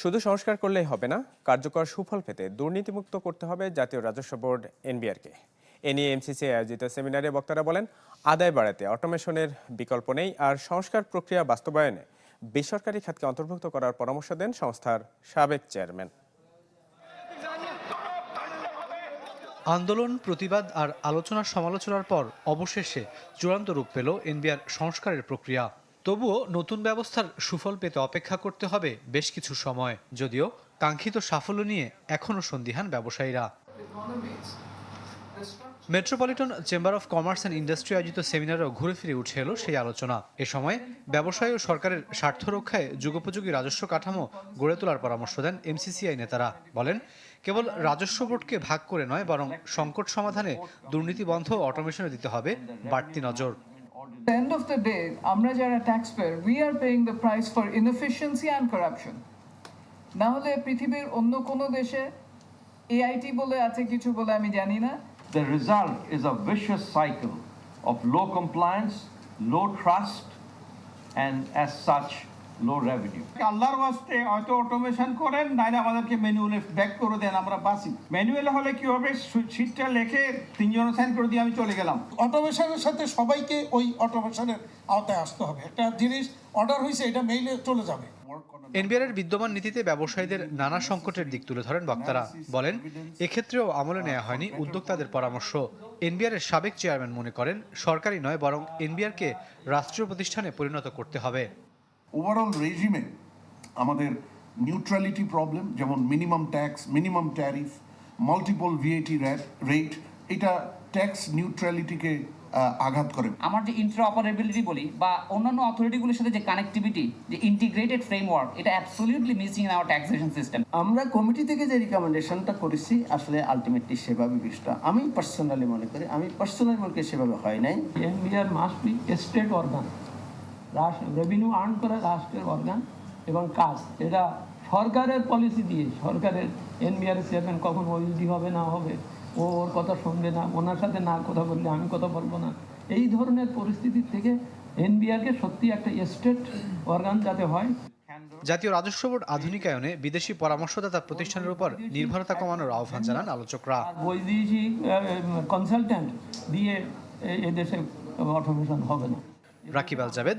শুধু সংস্কার করলেই হবে না, কার্যকর সুফল পেতে দুর্নীতিমুক্ত করতে হবে জাতীয় রাজস্ব বোর্ড এনবিআরকে। এ নিয়ে এমসিসি আয়োজিত সেমিনারে বক্তারা বলেন, আদায় বাড়াতে অটোমেশনের বিকল্প নেই আর সংস্কার প্রক্রিয়া বাস্তবায়নে বেসরকারি খাতকে অন্তর্ভুক্ত করার পরামর্শ দেন সংস্থার সাবেক চেয়ারম্যান। আন্দোলন, প্রতিবাদ আর আলোচনা সমালোচনার পর অবশেষে চূড়ান্ত রূপ পেল এনবিআর সংস্কারের প্রক্রিয়া। তবুও নতুন ব্যবস্থার সুফল পেতে অপেক্ষা করতে হবে বেশ কিছু সময়, যদিও কাঙ্ক্ষিত সাফল্য নিয়ে এখনও সন্দিহান ব্যবসায়ীরা। Metropolitan chamber of commerce and industry আয়োজিত সেমিনারেও ঘুরে ফিরে উঠে এলো সেই আলোচনা। এ সময় ব্যবসায়ী ও সরকারের স্বার্থ রক্ষায় যুগোপযোগী রাজস্ব কাঠামো গড়ে তোলার পরামর্শ দেন এমসিসিআই নেতারা। বলেন, কেবল রাজস্ব বোর্ডকে ভাগ করে নয়, বরং সংকট সমাধানে দুর্নীতি বন্ধ অটোমেশনে দিতে হবে বাড়তি নজর। At the end of the day, আমরা যারা taxpayer, we are paying the price for inefficiency and corruption. না হলে পৃথিবীর অন্য কোনো দেশে এআইটি বলে আছে কিছু বলে আমি জানি না The result is a vicious cycle of low compliance, low trust, and as such, low revenue. আল্লাহর ওয়াস্তে হয়তো অটোমেশন করেন নাইলে আমাদেরকে ম্যানুয়ালে ব্যাক করে দেন আমরা বাসি ম্যানুয়ালে হলে কি হবে? সিটটা লেখে তিনজন সাইন করে দিয়ে আমি চলে গেলাম। অটোমেশনের সাথে সবাইকে ওই অটোমেশনের আওতায় আসতে হবে। একটা জিনিস অর্ডার হয়েছে এটা মেইলে চলে যাবে। এনবিআর এর বিদ্যমান নীতিতে ব্যবসায়ীদের নানা সংকটের দিক তুলে ধরেন বক্তারা। বলেন এক্ষেত্রেও আমলে নেওয়া হয়নি উদ্যোক্তাদের পরামর্শ। এনবিআর এর সাবেক চেয়ারম্যান মনে করেন সরকারি নয় বরং এনবিআরকে রাষ্ট্রীয় প্রতিষ্ঠানে পরিণত করতে হবে। ওভারঅল রেজিমে আমাদের নিউট্রালিটি প্রবলেম যেমন minimum tax minimum tariff multiple VAT rate এটা ট্যাক্স নিউট্রালিটিকে আঘাত করে। আমার যে ইন্টারঅপারেবিলিটি বলি বা অন্যান্য অথরিটিগুলোর সাথে যে কানেক্টিভিটি যে ইন্টিগ্রেটেড ফ্রেমওয়ার্ক এটা absolutely missing in our taxation system আমরা কমিটি থেকে যে রিকমেন্ডেশনটা করেছি আসলে আলটিমেটলি সেভাবে বিষয়টা আমি পার্সোনালি মনে করি আমি পার্সোনালি মনে করি সেভাবে হয় নাই। NBR must be state organ revenue earn করা রাষ্ট্রের অর্গান এবং কাজ। এটা সরকারের পলিসি দিয়ে সরকারের এনবিআর চেয়ারম্যান কখন ওইডি হবে না হবে ও ওর কথা শুনবে না ওনার সাথে না কথা বললে আমি কথা বলব না। এই ধরনের পরিস্থিতির থেকে এনবিআরকে সত্যি একটা স্টেট অর্গান যাতে হয়। জাতীয় রাজস্ব বোর্ড আধুনিকায়নে বিদেশি পরামর্শদাতা প্রতিষ্ঠানের উপর নির্ভরতা কমানোর আহ্বান জানান আলোচকরা। বৈদেশিক কনসালট্যান্ট দিয়ে এদেশে অটোমেশন হবে না। Rakib Al Jabed